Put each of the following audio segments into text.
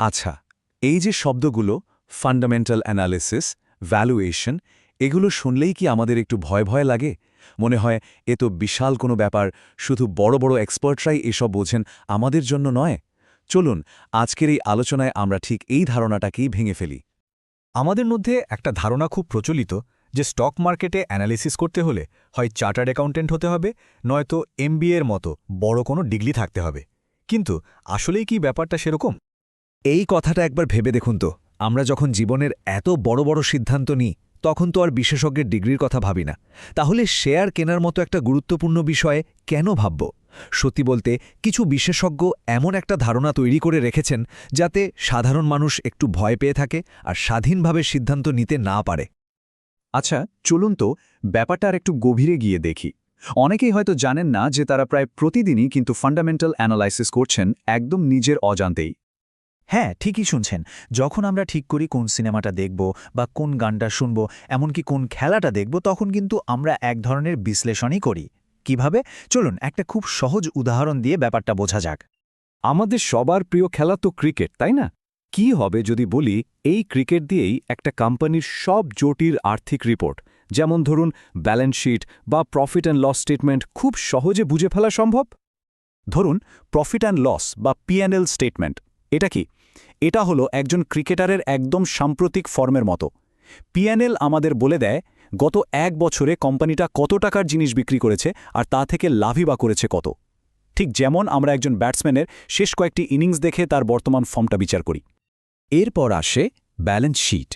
আচ্ছা এই যে শব্দগুলো ফান্ডামেন্টাল অ্যানালিসিস ভ্যালুয়েশন এগুলো শুনলেই কি আমাদের একটু ভয় ভয় লাগে? মনে হয় এ তো বিশাল কোনো ব্যাপার, শুধু বড় বড় এক্সপার্টরাই এসব বোঝেন আমাদের জন্য নয়। চলুন, আজকের এই আলোচনায় আমরা ঠিক এই ধারণাটাকেই ভেঙে ফেলি। আমাদের মধ্যে একটা ধারণা খুব প্রচলিত যে স্টক মার্কেটে অ্যানালিসিস করতে হলে হয় চার্টার্ড অ্যাকাউন্টেন্ট হতে হবে, নয়তো এমবিএর মতো বড় কোনো ডিগ্রি থাকতে হবে। কিন্তু আসলেই কি ব্যাপারটা সেরকম? এই কথাটা একবার ভেবে দেখুন তো। আমরা যখন জীবনের এত বড় বড় সিদ্ধান্ত নিই, তখন তো আর বিশেষজ্ঞের ডিগ্রির কথা ভাবি না। তাহলে শেয়ার কেনার মতো একটা গুরুত্বপূর্ণ বিষয়ে কেন ভাবব? সত্যি বলতে, কিছু বিশেষজ্ঞ এমন একটা ধারণা তৈরি করে রেখেছেন যাতে সাধারণ মানুষ একটু ভয় পেয়ে থাকে আর স্বাধীনভাবে সিদ্ধান্ত নিতে না পারে। আচ্ছা চলুন তো ব্যাপারটা আর একটু গভীরে গিয়ে দেখি। অনেকেই হয়তো জানেন না যে তারা প্রায় প্রতিদিনই কিন্তু ফান্ডামেন্টাল অ্যানালাইসিস করছেন একদম নিজের অজান্তেই। হ্যাঁ ঠিকই শুনছেন। যখন আমরা ঠিক করি কোন সিনেমাটা দেখব বা কোন গানটা শুনব, এমনকি কোন খেলাটা দেখব, তখন কিন্তু আমরা এক ধরনের বিশ্লেষণই করি। কীভাবে? চলুন, একটা খুব সহজ উদাহরণ দিয়ে ব্যাপারটা বোঝা যাক। আমাদের সবার প্রিয় খেলা তো ক্রিকেট, তাই না? কি হবে যদি বলি, এই ক্রিকেট দিয়েই একটা কোম্পানির সব জটিল আর্থিক রিপোর্ট। যেমন ধরুন, ব্যালেন্স শিট বা প্রফিট অ্যান্ড লস স্টেটমেন্ট খুব সহজে বুঝে ফেলা সম্ভব? ধরুন, প্রফিট অ্যান্ড লস বা পিএনএল স্টেটমেন্ট, এটা কি? এটা হলো একজন ক্রিকেটারের একদম সাম্প্রতিক ফর্মের মতো। পিএনএল আমাদের বলে দেয়, গত এক বছরে কোম্পানিটা কত টাকার জিনিস বিক্রি করেছে আর তা থেকে লাভই বা করেছে কত। ঠিক যেমন আমরা একজন ব্যাটসম্যানের শেষ কয়েকটি ইনিংস দেখে তার বর্তমান ফর্মটা বিচার করি। এরপর আসে ব্যালেন্স শিট।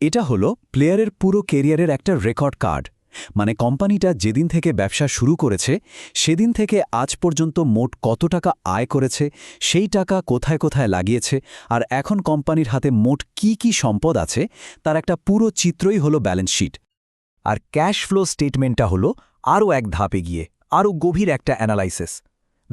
এটা হলো প্লেয়ারের পুরো কেরিয়ারের একটা রেকর্ড কার্ড। মানে কোম্পানিটা যেদিন থেকে ব্যবসা শুরু করেছে, সেদিন থেকে আজ পর্যন্ত মোট কত টাকা আয় করেছে, সেই টাকা কোথায় কোথায় লাগিয়েছে, আর এখন কোম্পানির হাতে মোট কি কি সম্পদ আছে, তার একটা পুরো চিত্রই হলো ব্যালেন্স শিট আর ক্যাশ ফ্লো স্টেটমেন্টটা হলো আরও এক ধাপে গিয়ে আরও গভীর একটা অ্যানালাইসিস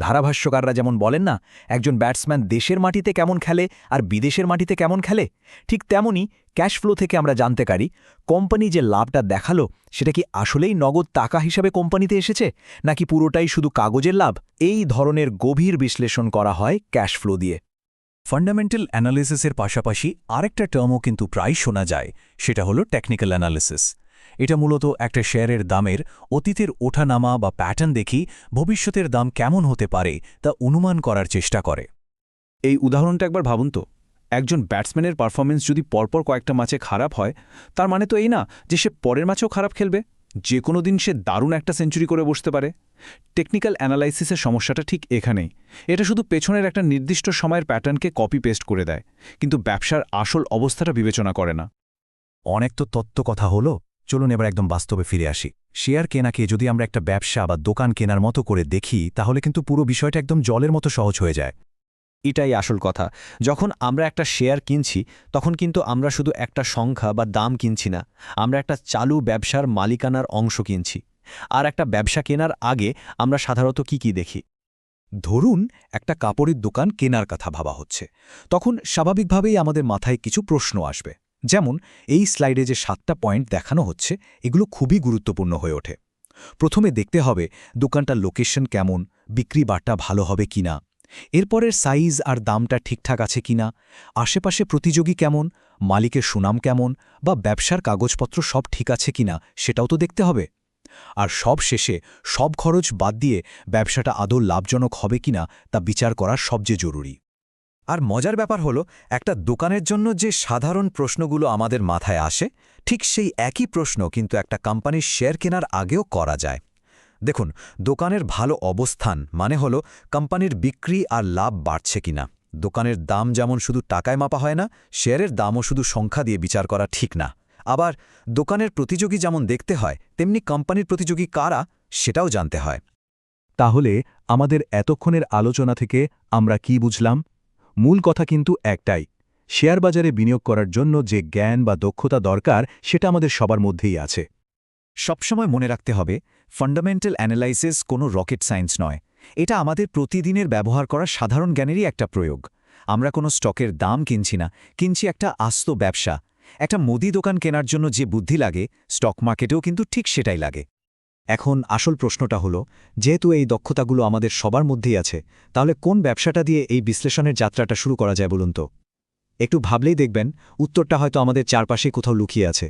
ধারাভাষ্যকাররা যেমন বলেন না, একজন ব্যাটসম্যান দেশের মাটিতে কেমন খেলে আর বিদেশের মাটিতে কেমন খেলে, ঠিক তেমনই ক্যাশ ফ্লো থেকে আমরা জানতে পারি, কোম্পানি যে লাভটা দেখাল সেটা কি আসলেই নগদ টাকা হিসাবে কোম্পানিতে এসেছে, নাকি পুরোটাই শুধু কাগজের লাভ? এই ধরনের গভীর বিশ্লেষণ করা হয় ক্যাশ ফ্লো দিয়ে। ফান্ডামেন্টাল অ্যানালিসিসের পাশাপাশি আরেকটা টার্মও কিন্তু প্রায় শোনা যায়, সেটা হলো টেকনিক্যাল অ্যানালিসিস। এটা মূলত একটা শেয়ারের দামের অতীতের ওঠানামা বা প্যাটার্ন দেখি ভবিষ্যতের দাম কেমন হতে পারে তা অনুমান করার চেষ্টা করে। এই উদাহরণটা একবার ভাবুন তো। একজন ব্যাটসম্যানের পারফরমেন্স যদি পরপর কয়েকটা ম্যাচে খারাপ হয় তার মানে তো এই না যে সে পরের ম্যাচেও খারাপ খেলবে। যে কোনো দিন সে দারুণ একটা সেঞ্চুরি করে বসতে পারে। টেকনিক্যাল অ্যানালাইসিসের সমস্যাটা ঠিক এখানেই। এটা শুধু পেছনের একটা নির্দিষ্ট সময়ের প্যাটার্নকে কপি পেস্ট করে দেয় কিন্তু ব্যবসার আসল অবস্থাটা বিবেচনা করে না। অনেক তো তত্ত্ব কথা হলো। চলুন এবার একদম বাস্তবে ফিরে আসি। শেয়ার কেনাকে যদি আমরা একটা ব্যবসা বা দোকান কেনার মতো করে দেখি, তাহলে কিন্তু পুরো বিষয়টা একদম জলের মতো সহজ হয়ে যায়। এটাই আসল কথা। যখন আমরা একটা শেয়ার কিনছি, তখন কিন্তু আমরা শুধু একটা সংখ্যা বা দাম কিনছি না, আমরা একটা চালু ব্যবসার মালিকানার অংশ কিনছি। আর একটা ব্যবসা কেনার আগে আমরা সাধারণত কি কি দেখি? ধরুন, একটা কাপড়ের দোকান কেনার কথা ভাবা হচ্ছে। তখন স্বাভাবিকভাবেই আমাদের মাথায় কিছু প্রশ্ন আসবে। যেমন, এই স্লাইডে যে সাতটা পয়েন্ট দেখানো হচ্ছে, এগুলো খুবই গুরুত্বপূর্ণ হয়ে ওঠে। প্রথমে দেখতে হবে দোকানটার লোকেশন কেমন, বিক্রি বাট্টা ভালো হবে কিনা, এরপরের সাইজ আর দামটা ঠিকঠাক আছে কিনা, আশেপাশে প্রতিযোগী কেমন, মালিকের সুনাম কেমন, বা ব্যবসার কাগজপত্র সব ঠিক আছে কিনা, সেটাও তো দেখতে হবে। আর সব শেষে সব খরচ বাদ দিয়ে ব্যবসাটা আদৌ লাভজনক হবে কিনা, তা বিচার করা সবচেয়ে জরুরি। আর মজার ব্যাপার হলো, একটা দোকানের জন্য যে সাধারণ প্রশ্নগুলো আমাদের মাথায় আসে, ঠিক সেই একই প্রশ্ন কিন্তু একটা কোম্পানির শেয়ার কেনার আগেও করা যায়। দেখুন, দোকানের ভালো অবস্থান মানে হলো, কোম্পানির বিক্রি আর লাভ বাড়ছে কিনা। দোকানের দাম যেমন শুধু টাকায় মাপা হয় না, শেয়ারের দামও শুধু সংখ্যা দিয়ে বিচার করা ঠিক না। আবার দোকানের প্রতিযোগী যেমন দেখতে হয়, তেমনি কোম্পানির প্রতিযোগী কারা, সেটাও জানতে হয়। তাহলে আমাদের এতক্ষণের আলোচনা থেকে আমরা কি বুঝলাম? মূল কথা কিন্তু একটাই, শেয়ার বাজারে বিনিয়োগ করার জন্য যে জ্ঞান বা দক্ষতা দরকার, সেটা আমাদের সবার মধ্যেই আছে। সবসময় মনে রাখতে হবে ফান্ডামেন্টাল অ্যানালাইসিস কোনো রকেট সায়েন্স নয়। এটা আমাদের প্রতিদিনের ব্যবহার করা সাধারণ জ্ঞানেরই একটা প্রয়োগ। আমরা কোনো স্টকের দাম কিনছি না, কিনছি একটা আস্ত ব্যবসা। একটা মুদি দোকান কেনার জন্য যে বুদ্ধি লাগে স্টক মার্কেটেও কিন্তু ঠিক সেটাই লাগে। এখন আসল প্রশ্নটা হলো, যেহেতু এই দক্ষতাগুলো আমাদের সবার মধ্যেই আছে, তাহলে কোন ব্যবসাটা দিয়ে এই বিশ্লেষণের যাত্রাটা শুরু করা যায় বলুন তো? একটু ভাবলেই দেখবেন, উত্তরটা হয়তো আমাদের চারপাশে কোথাও লুকিয়ে আছে।